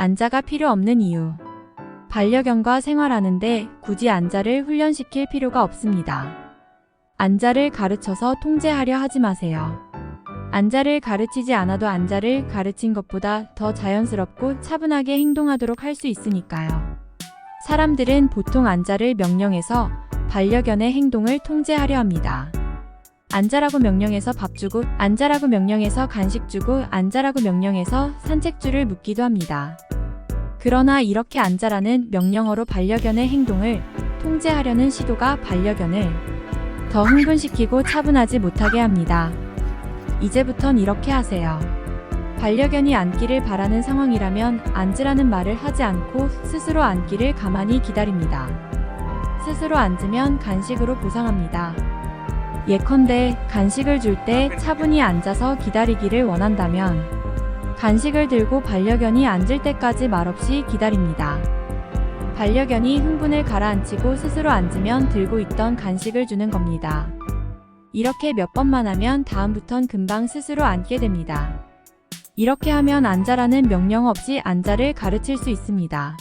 안자가 필요 없는 이유. 반려견과 생활하는데 굳이 안자를 훈련시킬 필요가 없습니다. 안자를 가르쳐서 통제하려 하지 마세요. 안자를 가르치지 않아도 안자를 가르친 것보다 더 자연스럽고 차분하게 행동하도록 할 수 있으니까요. 사람들은 보통 안자를 명령해서 반려견의 행동을 통제하려 합니다. 앉아라고 명령해서 밥 주고, 앉아라고 명령해서 간식 주고, 앉아라고 명령해서 산책줄을 묶기도 합니다. 그러나 이렇게 앉아라는 명령어로 반려견의 행동을 통제하려는 시도가 반려견을 더 흥분시키고 차분하지 못하게 합니다. 이제부턴 이렇게 하세요. 반려견이 앉기를 바라는 상황이라면 앉으라는 말을 하지 않고 스스로 앉기를 가만히 기다립니다. 스스로 앉으면 간식으로 보상합니다. 예컨대 간식을 줄 때 차분히 앉아서 기다리기를 원한다면 간식을 들고 반려견이 앉을 때까지 말없이 기다립니다. 반려견이 흥분을 가라앉히고 스스로 앉으면 들고 있던 간식을 주는 겁니다. 이렇게 몇 번만 하면 다음부턴 금방 스스로 앉게 됩니다. 이렇게 하면 앉아라는 명령 없이 앉아를 가르칠 수 있습니다.